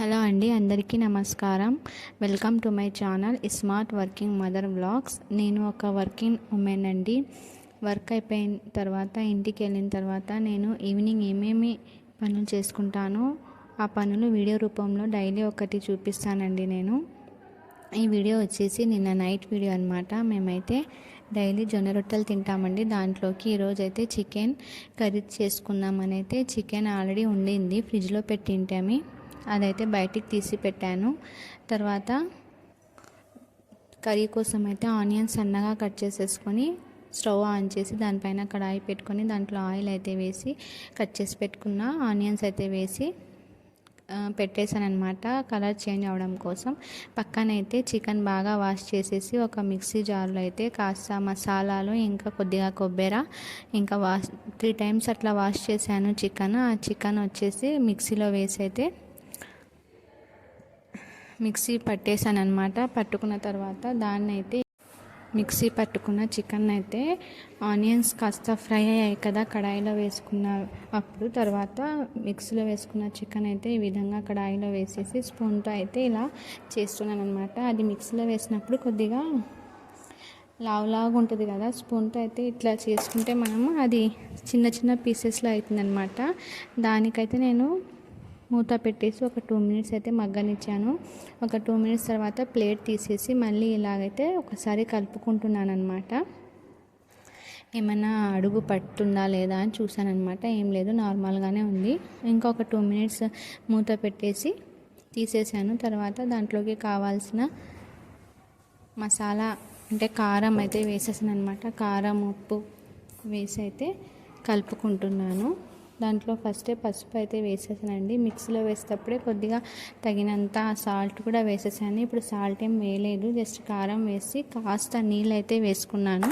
Hello అండి అందరికీ నమస్కారం. Welcome to my channel smart working mother blogs నేను ఒక వర్కింగ్ ఉమెన్ అండి. వర్క్ అయిపోయిన తర్వాత ఇంటికి వెళ్ళిన తర్వాత నేను ఈవినింగ్ ఏమేమి పనులు చేసుకుంటానో ఆ పనులు వీడియో రూపంలో డైలీ ఒకటి చూపిస్తానండి నేను. ఈ వీడియో వచ్చేసి నిన్న నైట్ వీడియో అనమాట మేమైతే డైలీ జొన్న రొట్టెలు తింటామండి. దాంట్లోకి ఈరోజు అయితే చికెన్ కర్రీ చేసుకుందామని అయితే చికెన్ ఆల్రెడీ ఉండింది. ఫ్రిడ్జ్లో పెట్టింటామి అదైతే బయటికి తీసి పెట్టాను. తర్వాత కర్రీ కోసం అయితే ఆనియన్స్ సన్నగా కట్ చేసేసుకొని స్టవ్ ఆన్ చేసి దానిపైన కడాయి పెట్టుకొని దాంట్లో ఆయిల్ అయితే వేసి కట్ చేసి పెట్టుకున్న ఆనియన్స్ అయితే వేసి పెట్టేశాను అనమాట కలర్ చేంజ్ అవడం కోసం. పక్కనైతే చికెన్ బాగా వాష్ చేసేసి ఒక మిక్సీ జార్లో అయితే కాస్త మసాలాలు ఇంకా కొద్దిగా కొబ్బెర ఇంకా వాష్ త్రీ టైమ్స్ అట్లా వాష్ చేశాను చికెన్. ఆ చికెన్ వచ్చేసి మిక్సీలో వేసి అయితే మిక్సీ పట్టేశాను అనమాట పట్టుకున్న తర్వాత దాన్ని అయితే మిక్సీ పట్టుకున్న చికెన్ అయితే ఆనియన్స్ కాస్త ఫ్రై అయ్యాయి కదా కడాయిలో వేసుకున్న అప్పుడు. తర్వాత మిక్సీలో వేసుకున్న చికెన్ అయితే ఈ విధంగా కడాయిలో వేసేసి స్పూన్తో అయితే ఇలా చేస్తున్నాను అనమాట అది మిక్సీలో వేసినప్పుడు కొద్దిగా లావు లావుగా ఉంటుంది కదా స్పూన్తో అయితే ఇట్లా చేసుకుంటే మనము అది చిన్న చిన్న పీసెస్లో అవుతుంది అనమాట దానికైతే నేను మూత పెట్టేసి ఒక టూ మినిట్స్ అయితే మగ్గనిచ్చాను. ఒక టూ మినిట్స్ తర్వాత ప్లేట్ తీసేసి మళ్ళీ ఇలాగైతే ఒకసారి కలుపుకుంటున్నాను అనమాట ఏమైనా అడుగు పట్టుందా లేదా అని చూసాను అనమాట ఏం లేదు నార్మల్గానే ఉంది. ఇంకొక టూ మినిట్స్ మూత పెట్టేసి తీసేసాను. తర్వాత దాంట్లోకి కావాల్సిన మసాలా అంటే కారం అయితే వేసేసాను అనమాట కారం ఉప్పు వేసి అయితే కలుపుకుంటున్నాను. దాంట్లో ఫస్టే పసుపు అయితే వేసేసానండి. మిక్సీలో వేసేటప్పుడే కొద్దిగా తగినంత సాల్ట్ కూడా వేసేసాను. ఇప్పుడు సాల్ట్ ఏం వేయలేదు. జస్ట్ కారం వేసి కాస్త నీళ్ళు అయితే వేసుకున్నాను.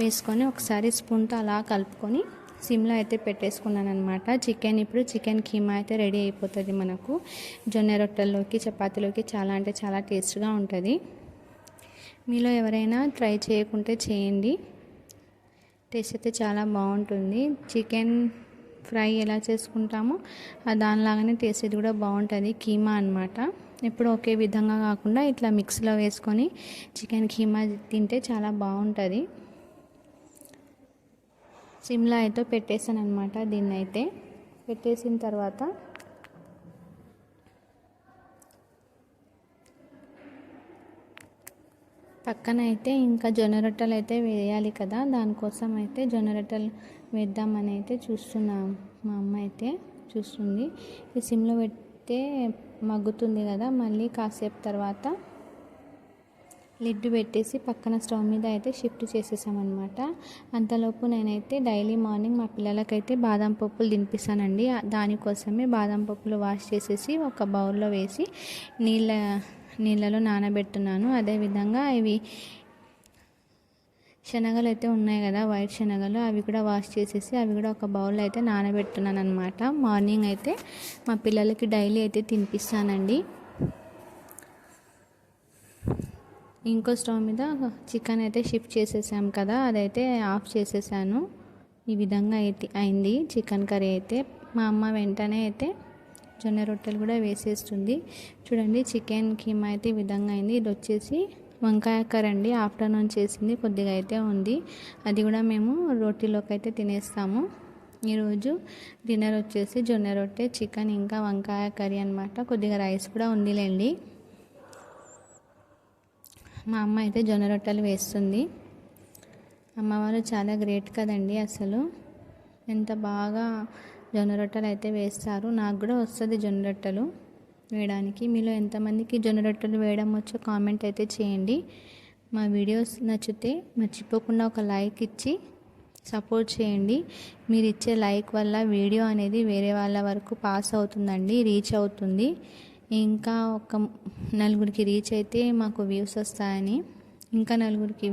వేసుకొని ఒకసారి స్పూన్తో అలా కలుపుకొని సిమ్లో అయితే పెట్టేసుకున్నాను అనమాట చికెన్ ఇప్పుడు చికెన్ కీమా అయితే రెడీ అయిపోతుంది మనకు. జొన్న రొట్టెల్లోకి చపాతీలోకి చాలా అంటే చాలా టేస్ట్గా ఉంటుంది. మీలో ఎవరైనా ట్రై చేయకుంటే చేయండి. టేస్ట్ అయితే చాలా బాగుంటుంది. చికెన్ ఫ్రై ఎలా చేసుకుంటామో దానిలాగానే టేస్ట్ ఇది కూడా బాగుంటుంది. కీమా అనమాట ఎప్పుడు ఒకే విధంగా కాకుండా ఇట్లా మిక్స్లో వేసుకొని చికెన్ కీమా తింటే చాలా బాగుంటుంది. సిమ్లా అయితే పెట్టేసాను అనమాట దీన్ని అయితే పెట్టేసిన తర్వాత పక్కన అయితే ఇంకా జొన్న రొట్టెలు అయితే వేయాలి కదా దానికోసం అయితే జొన్న రొట్టెలు వేద్దామని అయితే చూస్తున్నాం మా అమ్మ అయితే చూస్తుంది. ఈ సిమ్లో పెడితే మగ్గుతుంది కదా మళ్ళీ కాసేపు తర్వాత లిడ్ పెట్టేసి పక్కన స్టవ్ మీద అయితే షిఫ్ట్ చేసేసామన్నమాట. అంతలోపు నేనైతే డైలీ మార్నింగ్ మా పిల్లలకైతే బాదం పప్పులు తినిపిస్తానండి. దానికోసమే బాదం పప్పులు వాష్ చేసేసి ఒక బౌల్లో వేసి నీళ్ళ నీళ్ళలో నానబెట్టున్నాను. అదేవిధంగా ఇవి శనగలు అయితే ఉన్నాయి కదా వైట్ శనగలు అవి కూడా వాష్ చేసేసి అవి కూడా ఒక బౌల్ అయితే నానబెట్టున్నాను అనమాట మార్నింగ్ అయితే మా పిల్లలకి డైలీ అయితే తినిపిస్తానండి. ఇంకో స్టవ్ మీద చికెన్ అయితే షిఫ్ట్ చేసేసాం కదా అదైతే ఆఫ్ చేసేసాను. ఈ విధంగా అయితే అయింది చికెన్ కర్రీ అయితే. మా అమ్మ వెంటనే అయితే జొన్న రొట్టెలు కూడా వేసేస్తుంది. చూడండి చికెన్ కీమా అయితే ఈ విధంగా అయింది. ఇది వచ్చేసి వంకాయ కర్రీ అండి. ఆఫ్టర్నూన్ చేసింది కొద్దిగా అయితే ఉంది. అది కూడా మేము రోటీలోకి అయితే తినేస్తాము. ఈరోజు డిన్నర్ వచ్చేసి జొన్న రొట్టె చికెన్ ఇంకా వంకాయ కర్రీ అనమాట కొద్దిగా రైస్ కూడా ఉందిలేండి. మా అమ్మ అయితే జొన్న రొట్టెలు వేస్తుంది. అమ్మవారు చాలా గ్రేట్ కదండి అసలు. ఎంత బాగా జొన్న రొట్టెలు అయితే వేస్తారు. నాకు కూడా వస్తుంది జొన్న రొట్టెలు వేయడానికి. మీలో ఎంతమందికి జొన్న రొట్టెలు వేయడం వచ్చో కామెంట్ అయితే చేయండి. మా వీడియోస్ నచ్చితే మర్చిపోకుండా ఒక లైక్ ఇచ్చి సపోర్ట్ చేయండి. మీరు ఇచ్చే లైక్ వల్ల వీడియో అనేది వేరే వాళ్ళ వరకు పాస్ అవుతుందండి రీచ్ అవుతుంది. ఇంకా ఒక నలుగురికి రీచ్ అయితే మాకు వ్యూస్ వస్తాయని ఇంకా నలుగురికి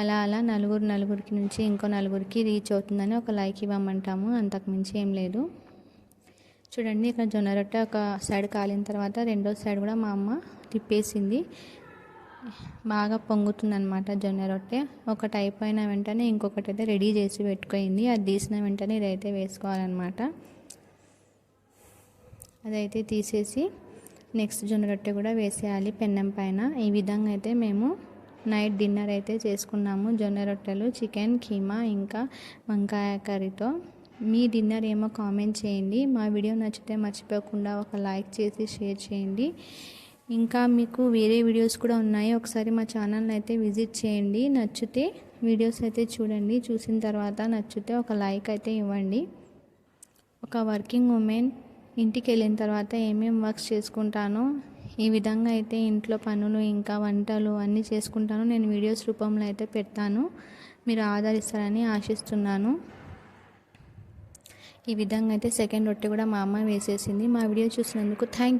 అలా అలా నలుగురు నలుగురికి నుంచి ఇంకో నలుగురికి రీచ్ అవుతుందని ఒక లైక్ ఇవ్వమంటాము. అంతకుమించి ఏం లేదు. చూడండి ఇక్కడ జొన్న రొట్టె ఒక సైడ్ కాలిన తర్వాత రెండో సైడ్ కూడా మా అమ్మ తిప్పేసింది. బాగా పొంగుతుందనమాట జొన్న రొట్టె. ఒకటి అయిపోయిన వెంటనే ఇంకొకటి అయితే రెడీ చేసి పెట్టుకోయింది అది తీసిన వెంటనే ఇదైతే వేసుకోవాలన్నమాట. అదైతే తీసేసి నెక్స్ట్ జొన్న రొట్టె కూడా వేసేయాలి పెన్నం పైన. ఈ విధంగా అయితే మేము నైట్ డిన్నర్ అయితే చేసుకున్నాము. జొన్న రొట్టెలు చికెన్ కీమా ఇంకా వంకాయ కర్రీతో. మీ డిన్నర్ ఏమో కామెంట్ చేయండి. మా వీడియో నచ్చితే మర్చిపోకుండా ఒక లైక్ చేసి షేర్ చేయండి. ఇంకా మీకు వేరే వీడియోస్ కూడా ఉన్నాయి. ఒకసారి మా ఛానల్ని అయితే విజిట్ చేయండి. నచ్చితే వీడియోస్ అయితే చూడండి. చూసిన తర్వాత నచ్చితే ఒక లైక్ అయితే ఇవ్వండి. ఒక వర్కింగ్ ఉమెన్ ఇంటికి వెళ్ళిన తర్వాత ఏమేమి వర్క్స్ చేసుకుంటానో ఈ విధంగా అయితే ఇంట్లో పనులు ఇంకా వంటలు అన్నీ చేసుకుంటాను. నేను వీడియోస్ రూపంలో అయితే పెడతాను. మీరు ఆదరిస్తారని ఆశిస్తున్నాను. ఈ విధంగా అయితే సెకండ్ రొట్టె కూడా మా అమ్మ వేసేసింది. మా వీడియో చూసినందుకు థ్యాంక్